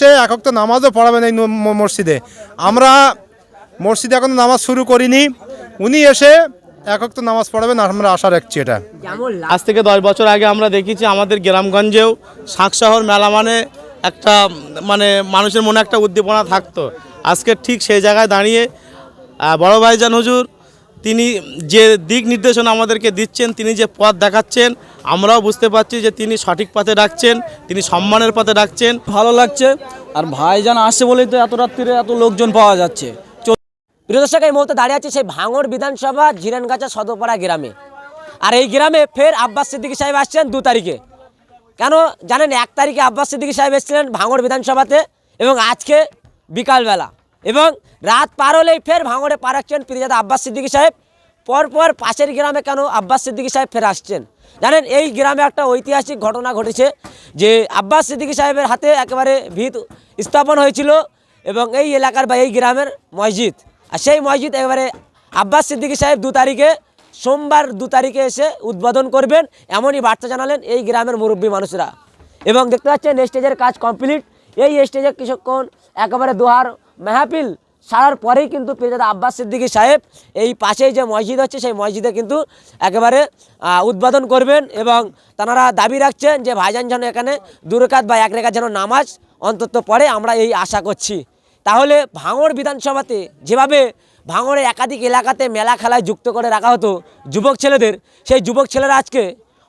সে একক তো নামাজও পড়াবেন এই মসজিদে। আমরা মসজিদে এখন নামাজ শুরু করিনি। উনি এসে একক তো নামাজ পড়াবেন, আমরা আশা রাখছি এটা। আজ থেকে দশ বছর আগে আমরা দেখেছি আমাদের গ্রামগঞ্জেও শাঁকশহর মেলা মানে একটা মানে মানুষের মনে একটা উদ্দীপনা থাকতো। আজকে ঠিক সেই জায়গায় দাঁড়িয়ে বড় ভাইজান হুজুর তিনি যে দিক নির্দেশনা আমাদেরকে দিচ্ছেন, তিনি যে পথ দেখাচ্ছেন, আমরাও বুঝতে পারছি যে তিনি সঠিক পথে ডাকছেন, তিনি সম্মানের পথে ডাকছেন। ভালো লাগছে, আর ভাইজান আসছে বলেই তো এত রাত্রিরে এত লোকজন পাওয়া যাচ্ছে। প্রিয় দর্শক এই মুহূর্তে দাঁড়িয়ে আছে সেই ভাঙড় বিধানসভা জিরানগাছা সদরপাড়া গ্রামে। আর এই গ্রামে ফের আব্বাস সিদ্দিকী সাহেব আসছেন দু তারিখে। কেন জানেন এক তারিখে আব্বাস সিদ্দিকী সাহেব এসেছিলেন ভাঙড় বিধানসভাতে এবং আজকে বিকালবেলা। এবং রাত পার হলেই ফের ভাঙড়ে পা রাখছেন পিরিজাদা আব্বাস সিদ্দিকী সাহেব। পরপর পাশের গ্রামে কেন আব্বাস সিদ্দিকী সাহেব ফের আসছেন? জানেন, এই গ্রামে একটা ঐতিহাসিক ঘটনা ঘটেছে যে আব্বাস সিদ্দিকী সাহেবের হাতে একেবারে ভিত স্থাপন হয়েছিল এবং এই এলাকার বা এই গ্রামের মসজিদ। আর সেই মসজিদ একেবারে আব্বাস সিদ্দিকী সাহেব দু তারিখে, সোমবার দু তারিখে এসে উদ্বোধন করবেন, এমনই বার্তা জানালেন এই গ্রামের মুরব্বী মানুষরা। এবং দেখতে পাচ্ছেন স্টেজের কাজ কমপ্লিট এই স্টেজে কিছুক্ষণ একেবারে দোহার মেহাপিল সারার পরেই কিন্তু পেজাদা আব্বাস সিদ্দিকী সাহেব এই পাশেই যে মসজিদ হচ্ছে, সেই মসজিদে কিন্তু একেবারে উদ্বোধন করবেন এবং তারা দাবি রাখছেন যে ভাইজান যেন এখানে দুরেকাত বা এক রেখাত যেন নামাজ অন্তত পড়ে, আমরা এই আশা করছি। তাহলে ভাঙড় বিধানসভাতে যেভাবে ভাঙড়ে একাধিক এলাকাতে মেলা খেলায় যুক্ত করে রাখা হতো যুবক ছেলেদের, সেই যুবক ছেলেরা আজকে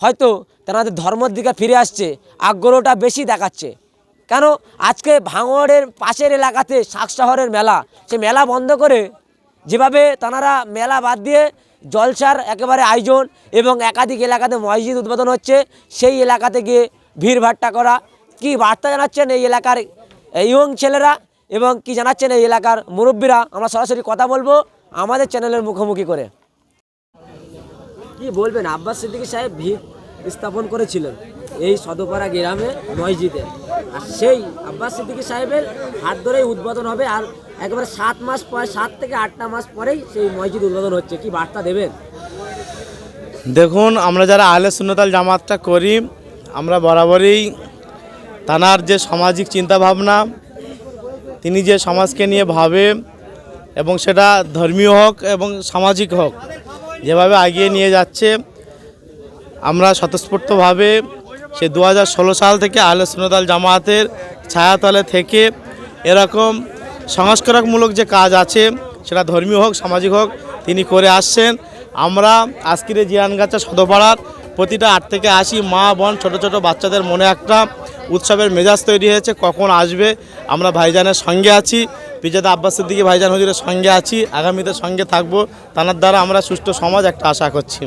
হয়তো তেনাদের ধর্মের দিকে ফিরে আসছে, আগ্রহটা বেশি দেখাচ্ছে। কেন আজকে ভাঙড়ের পাশের এলাকাতে শাক শহরের মেলা, সে মেলা বন্ধ করে যেভাবে তানারা মেলা বাদ দিয়ে জলসার একেবারে আয়োজন এবং একাধিক এলাকাতে মসজিদ উদ্বোধন হচ্ছে, সেই এলাকাতে গিয়ে ভিড়ভাট্টা করা। কি বার্তা জানাচ্ছেন এই এলাকার ইয়ং ছেলেরা এবং কি জানাচ্ছেন এই এলাকার মুরব্বীরা? আমরা সরাসরি কথা বলব আমাদের চ্যানেলের মুখোমুখি করে। কি বলবেন? আব্বাস সিদ্দিকী সাহেব ভিড় স্থাপন করেছিলেন এই সদপাড়া গ্রামে মসজিদে। আর সেই আব্বাস সিদ্দিকী সাহেবের হাত ধরেই উদ্বোধন হবে আর একেবারে সাত মাস পর, সাত থেকে আটটা মাস পরেই সেই মসজিদ উদ্বোধন হচ্ছে। কি বার্তা দেবেন? দেখুন, আমরা যারা আহলে সুন্নতাল জামাতটা করি, আমরা বরাবরই তানার যে সামাজিক চিন্তাভাবনা, তিনি যে সমাজকে নিয়ে ভাবে এবং সেটা ধর্মীয় হোক এবং সামাজিক হোক, যেভাবে এগিয়ে নিয়ে যাচ্ছে, আমরা স্বতঃস্ফূর্তভাবে সে দু সাল থেকে আহলে সুন্নতাল জামাতের ছায়াতলে থেকে এরকম সংস্কারকমূলক যে কাজ আছে, সেটা ধর্মীয় হোক, সামাজিক হোক, তিনি করে আসছেন। আমরা আজকের এই জিয়ানগাছা সদপাড়ার প্রতিটা আট থেকে আশি মা, বোন, ছোট ছোট বাচ্চাদের মনে একটা উৎসবের মেজাজ তৈরি হয়েছে, কখন আসবে আমরা ভাইজানের সঙ্গে আছি। পিজাদা আব্বাসের দিকে ভাইজান হুজুরের সঙ্গে আছি, আগামীতে সঙ্গে থাকব, তার দ্বারা আমরা সুষ্ঠু সমাজ একটা আশা করছি।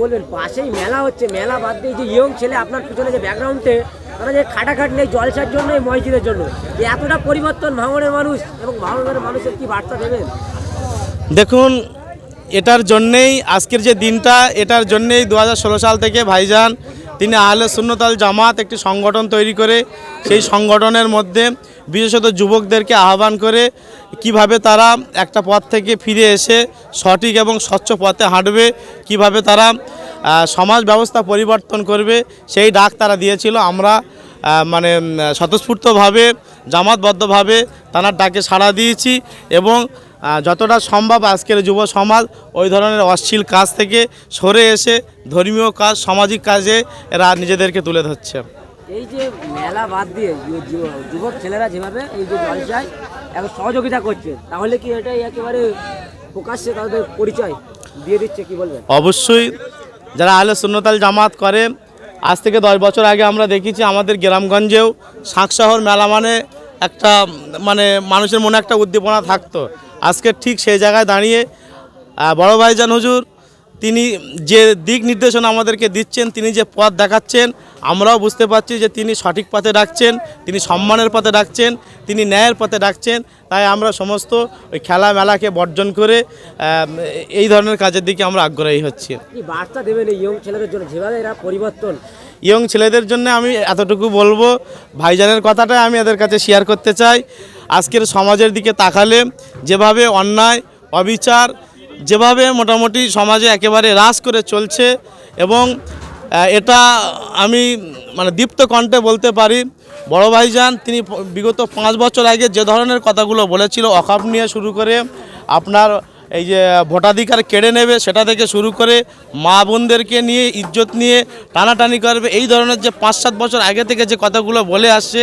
বলবেন, পাশেই মেলা হচ্ছে, মেলা বাদ দিয়ে যে ইয়ং ছেলে আপনার পিছনে যে ব্যাকগ্রাউন্ডে তারা যে খাটাখাটি নেই জলসার জন্য এই মসজিদের জন্য। যে এতটা পরিবর্তন ভাঙনের মানুষ এবং ভাঙনের মানুষের কি বার্তা দেবেন? দেখুন, এটার জন্যেই আজকের যে দিনটা, এটার জন্যেই দু হাজার ষোলো সাল থেকে ভাইজান, তিনি আহলে সুন্নতাল জামাত একটি সংগঠন তৈরি করে, সেই সংগঠনের মধ্যে বিশেষত যুবকদেরকে আহ্বান করে কীভাবে তারা একটা পথ থেকে ফিরে এসে সঠিক এবং স্বচ্ছ পথে হাঁটবে, কীভাবে তারা সমাজ ব্যবস্থা পরিবর্তন করবে, সেই ডাক তারা দিয়েছিল। আমরা মানে স্বতঃস্ফূর্তভাবে, জামাতবদ্ধভাবে তানার ডাকে সাড়া দিয়েছি এবং যতটা সম্ভব আজকের যুব সমাজ ওই ধরনের অশ্লীল কাজ থেকে সরে এসে ধর্মীয় কাজ, সামাজিক কাজে এরা নিজেদেরকে তুলে ধরছে। এই যে মেলা বাদ দিয়ে যুবক ছেলেরা যেভাবে এই যে জলসায় এখন সহযোগিতা করছে, তাহলে কি এটাই একেবারে প্রকাশ্যে তাদের পরিচয় দিয়ে দিচ্ছে, কি বলবেন? অবশ্যই যারা আহলে সুন্নতাল জামাত করে, আজ থেকে দশ বছর আগে আমরা দেখেছি আমাদের গ্রামগঞ্জেও শাঁকশহর মেলা মানে একটা মানে মানুষের মনে একটা উদ্দীপনা থাকতো। আজকে ঠিক সেই জায়গায় দাঁড়িয়ে বড় ভাইজান হুজুর তিনি যে দিক নির্দেশনা আমাদেরকে দিচ্ছেন তিনি যে পথ দেখাচ্ছেন আমরাও বুঝতে পারছি যে তিনি সঠিক পথে ডাকছেন তিনি সম্মানের পথে ডাকছেন তিনি ন্যায়ের পথে ডাকছেন। তাই আমরা সমস্ত ওই খেলা মেলাকে বর্জন করে এই ধরনের কাজের দিকে আমরা আগ্রহী হচ্ছি। বার্তা দেবেন ইয়ং ছেলেদের জন্য? যেভাবে এরা পরিবর্তন ইয়ং ছেলেদের জন্য আমি এতটুকু বলব ভাইজানের কথাটাই আমি এদের কাছে শেয়ার করতে চাই। আজকের সমাজের দিকে তাকালে যেভাবে অন্যায় অবিচার যেভাবে মোটামুটি সমাজে একেবারে হ্রাস করে চলছে এবং এটা আমি মানে দীপ্ত কণ্ঠে বলতে পারি, বড় ভাইজান, তিনি বিগত পাঁচ বছর আগে যে ধরনের কথাগুলো বলেছিল, অকাপ নিয়ে শুরু করে আপনার এই যে ভোটাধিকার কেড়ে নেবে, সেটা থেকে শুরু করে মা বোনদেরকে নিয়ে, ইজ্জত নিয়ে টানাটানি করবে। এই ধরনের যে পাঁচ সাত বছর আগে থেকে যে কথাগুলো বলে আসছে,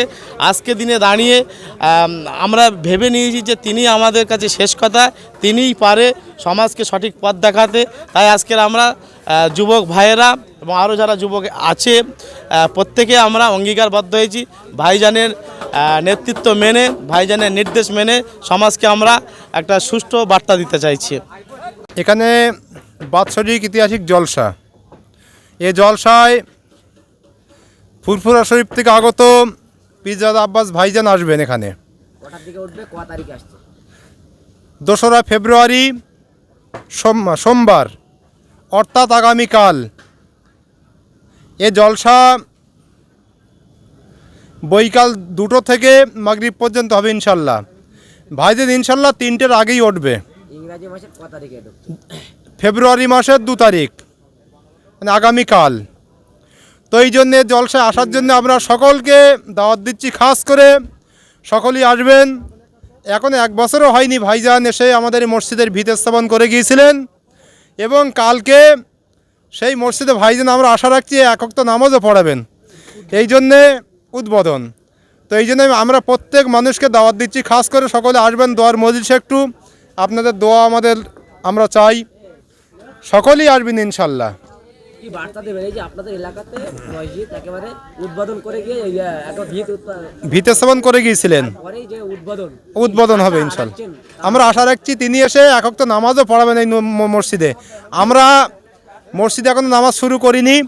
আজকে দিনে দাঁড়িয়ে আমরা ভেবে নিয়েছি যে তিনি আমাদের কাছে শেষ কথা, তিনিই পারে সমাজকে সঠিক পথ দেখাতে। তাই আজকের আমরা যুবক ভাইয়েরা এবং আরও যারা যুবক আছে প্রত্যেকে আমরা অঙ্গীকারবদ্ধ হয়েছি। ভাইজানের নেতৃত্ব মেনে ভাইজানের নির্দেশ মেনে সমাজকে আমরা একটা সুষ্ঠু বার্তা দিতে চাইছি। এখানে বাৎসরিক ঐতিহাসিক জলসা। এ জলসায় ফুরফুরা শরীফ থেকে আগত পিজাদ আব্বাস ভাইজান আসবেন এখানে। কটার দিকে উঠবে? ক তারিখে আসছে? দোসরা ফেব্রুয়ারি সোম- সোমবার অর্থাৎ আগামীকাল। এ জলসা বৈকাল দুটো থেকে মাগরিব পর্যন্ত হবে ইনশাল্লাহ। ভাইদের ইনশাল্লাহ তিনটের আগেই উঠবে। ফেব্রুয়ারি মাসের দু তারিখ মানে আগামীকাল। তো এই জন্যে জলসায় আসার জন্য আমরা সকলকে দাওয়াত দিচ্ছি খাস করে সকলেই আসবেন। এখন এক বছরও হয়নি ভাইজান এসে আমাদের মসজিদের ভিত স্থাপন করে গিয়েছিলেন। এবং কালকে সেই মসজিদে ভাইজান আমরা আশা রাখছি একক তো নামাজও পড়াবেন। এই জন্যে উদ্বোধন। তো এই জন্য আমরা প্রত্যেক মানুষকে দাওয়াত দিচ্ছি খাস করে সকলে আসবেন দোয়ার মজলিসে একটু। আপনাদের দোয়া আমাদের আমরা চাই। সকলেই আসবেন ইনশাল্লাহ। কি বার্তা দেবেন? এই যে আপনাদের এলাকাতে মসজিদ একেবারে উদ্বোধন করে গিয়ে একটা ভিত উৎপা- স্থাপন করে গিয়েছিলেন। যে উদ্বোধন। উদ্বোধন হবে ইনশাল্লাহ। আমরা আশা রাখছি তিনি এসে একক তো নামাজও পড়াবেন এই মসজিদে। আমরা মসজিদে এখনও নামাজ শুরু করিনি।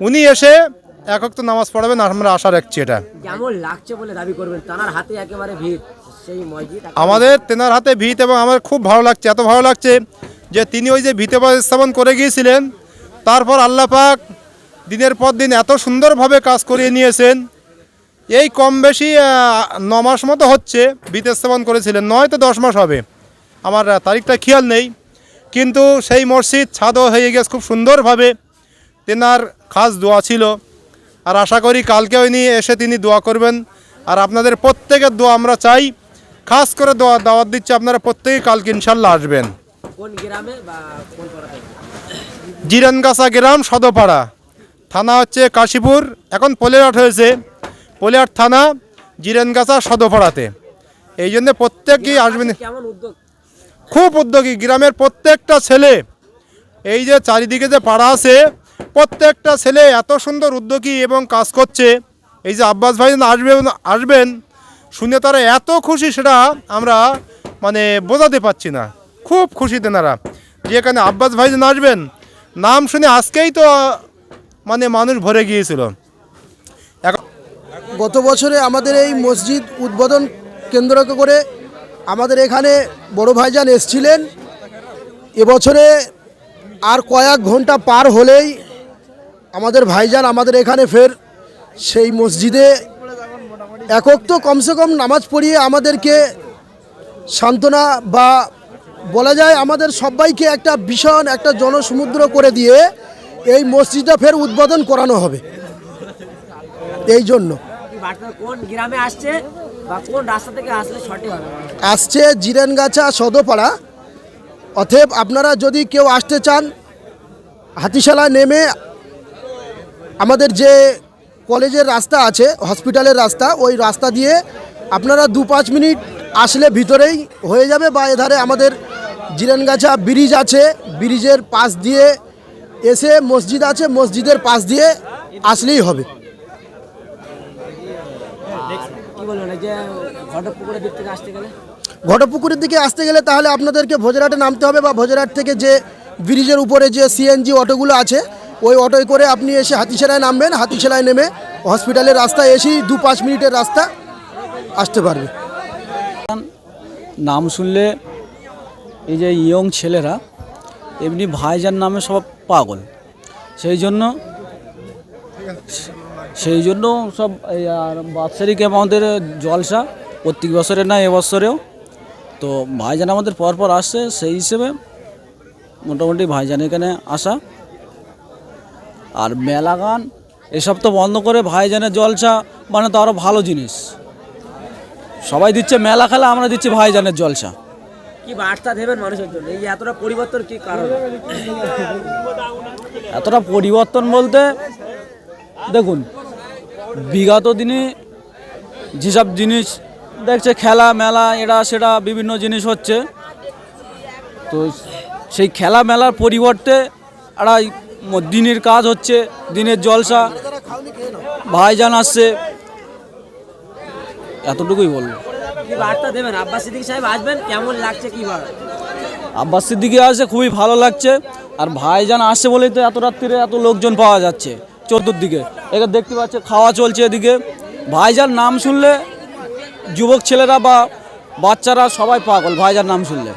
উনি এসে একক তো নামাজ পড়াবেন আর আমরা আশা রাখছি এটা। কেমন লাগছে বলে দাবি করবেন? হাতে একেবারে ভিড় সেই মসজিদ। আমাদের তেনার হাতে ভিত এবং আমার খুব ভালো লাগছে এত ভালো লাগছে যে তিনি ওই যে ভিতে স্থাপন করে গিয়েছিলেন তারপর আল্লাহ পাক দিনের পর দিন এত সুন্দরভাবে কাজ করিয়ে নিয়েছেন। এই কম বেশি ন মাস মতো হচ্ছে ভিতে স্থাপন করেছিলেন নয় তো দশ মাস হবে। আমার তারিখটা খেয়াল নেই কিন্তু সেই মসজিদ ছাদও হয়ে গেছে খুব সুন্দরভাবে। তেনার খাস দোয়া ছিল। আর আশা করি কালকে উনি এসে তিনি দোয়া করবেন। আর আপনাদের প্রত্যেকের দোয়া আমরা চাই। খাস করে দোয়া দাওয়াত দিচ্ছি আপনারা প্রত্যেকেই কালকে ইনশাল্লাহ আসবেন। জিরানগাছা গ্রাম সদপাড়া। থানা হচ্ছে কাশীপুর। এখন পোলেরহাট হয়েছে। পোলেরহাট থানা জিরানগাছা সদপাড়াতে। এই জন্য প্রত্যেকেই আসবেন। খুব উদ্যোগী। গ্রামের প্রত্যেকটা ছেলে এই যে চারিদিকে যে পাড়া আছে প্রত্যেকটা ছেলে এত সুন্দর উদ্যোগী এবং কাজ করছে। এই যে আব্বাস ভাই আসবেন আসবেন, শুনে তারা এত খুশি সেটা আমরা মানে বোঝাতে পারছি না। খুব খুশি তেনারা যে এখানে আব্বাস ভাই আসবেন, নাম শুনে আজকেই তো মানে মানুষ ভরে গিয়েছিল। গত বছরে আমাদের এই মসজিদ উদ্বোধন কেন্দ্র করে আমাদের এখানে বড় ভাইজান এসছিলেন। এবছরে আর কয়েক ঘণ্টা পার হলেই আমাদের ভাইজান আমাদের এখানে ফের সেই মসজিদে একক তো কমসে কম নামাজ পড়িয়ে আমাদেরকে সান্ত্বনা বা বলা যায় আমাদের সবাইকে একটা ভীষণ একটা জনসমুদ্র করে দিয়ে এই মসজিদটা ফের উদ্বোধন করানো হবে। এই জন্য। আসছে জিরেনগাছা সদপাড়া। অতএব আপনারা যদি কেউ আসতে চান হাতিশালা নেমে আমাদের যে কলেজের রাস্তা আছে হসপিটালের রাস্তা ওই রাস্তা দিয়ে আপনারা দু পাঁচ মিনিট আসলে ভিতরেই হয়ে যাবে বা এধারে আমাদের জিরেনগাছা ব্রিজ আছে ব্রিজের পাশ দিয়ে এসে মসজিদ আছে মসজিদের পাশ দিয়ে আসলেই হবে। ঘটপুকুরের দিকে আসতে গেলে? তাহলে আপনাদেরকে ভোজরাটে নামতে হবে বা ভোজরাট থেকে যে ব্রিজের উপরে যে সিএনজি অটোগুলো আছে ওই অটোয় করে আপনি এসে হাতিছেড়ায় নামবেন হাতিছেড়ায় নেমে হসপিটালের রাস্তায় এসেই দু পাঁচ মিনিটের রাস্তা আসতে পারবে। নাম শুনলে এই যে ইয়ং ছেলেরা, এমনি ভাইজান নামে সব পাগল। সেই জন্য সেই জন্য সব বাৎসরিক আমাদের জলসা প্রত্যেক বছরে না এবছরেও তো ভাইজান আমাদের পরপর আসছে, সেই হিসেবে মোটামুটি ভাইজান এখানে আসা। আর মেলা গান এসব তো বন্ধ করে ভাইজানের জলসা মানে তো আরও ভালো জিনিস। সবাই দিচ্ছে মেলা খেলা আমরা দিচ্ছি ভাইজানের জলসা। কি বার্তা দেবেন মানুষের জন্য? এই এতটা পরিবর্তন কি কারণ? এতটা পরিবর্তন বলতে দেখুন বিগত দিনে যেসব জিনিস দেখছে খেলা মেলা এটা সেটা বিভিন্ন জিনিস হচ্ছে তো সেই খেলা মেলার পরিবর্তে একটা দিনের কাজ হচ্ছে দিনের জলসা। ভাইজান আসছে। এতটুকুই বলব। আব্বাস সিদ্দিকী সাহেব আসবেন? কেমন লাগছে কি আব্বাস সিদ্দিকি আসে খুবই ভালো লাগছে। আর ভাইজান আসছে বলেই তো এত রাত্রিরে এত লোকজন পাওয়া যাচ্ছে চতুর্দিকে। এখানে দেখতে পাচ্ছে খাওয়া চলছে এদিকে। ভাইজান নাম শুনলে যুবক ছেলেরা বা বাচ্চারা সবাই পাগল ভাইজার নাম শুনলে।